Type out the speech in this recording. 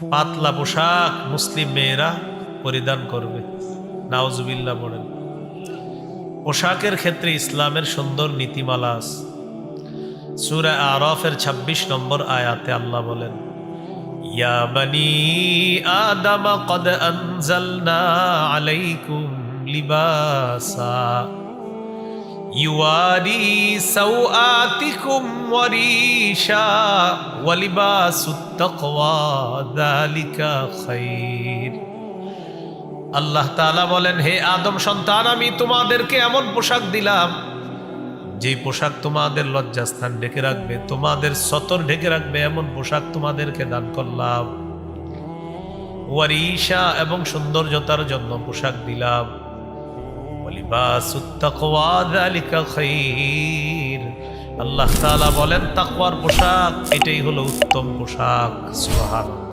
পাতলা পোশাক মুসলিম মেয়েরা পরিধান করবে। নাওজুবিল্লা বলেন পোশাকের ক্ষেত্রে ইসলামের সুন্দর নীতিমালা আছে। সুরা আরফের ২৬ নম্বর আয়াতে আল্লাহ বলেন, ইয়া বানি আদম, কদ আনজালনা আলাইকুম লিবাসা। ইউয়ারি সাওআতিকুম ওয়ারিশা ওয়ালিবাসুত তাকওয়া যালিকা খাইর। আল্লাহ তাআলা বলেন, হে আদম সন্তান, আমি তোমাদেরকে এমন পোশাক দিলাম যে পোশাক তোমাদের লজ্জাস্থান ঢেকে রাখবে, তোমাদের সতর ঢেকে রাখবে, এমন পোশাক তোমাদেরকে দান করলাম। ওয়ারিশা এবং সৌন্দর্যতার জন্য পোশাক দিলাম। আল্লাহ তাআলা বলেন তাকওয়ার পোশাক এটাই হলো উত্তম পোশাক সুবহানাল্লাহ।